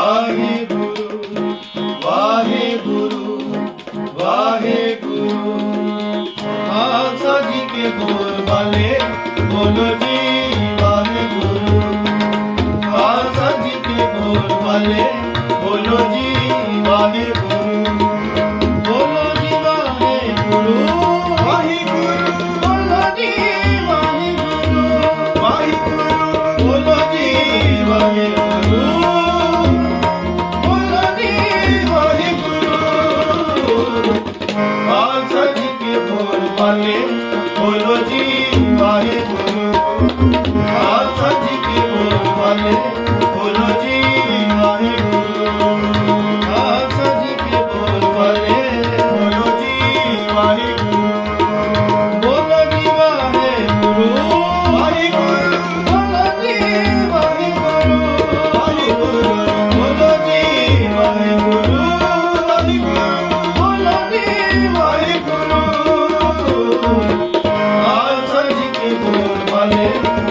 ਵਾਹਿਗੁਰੂ ਵਾਹਿਗੁਰੂ ਵਾਹਿਗੁਰੂ। ਖਾਲਸਾ ਜੀ ਕੇ ਗੁਰਬਾਲੇ ਬੋਲੋ ਜੀ ਵਾਹਿਗੁਰੂ। ਖਾਲਸਾ ਜੀ ਕੇ ਗੁਰਬਾਲੇ ਬੋਲੋ ਜੀ মানে হলো Thank you.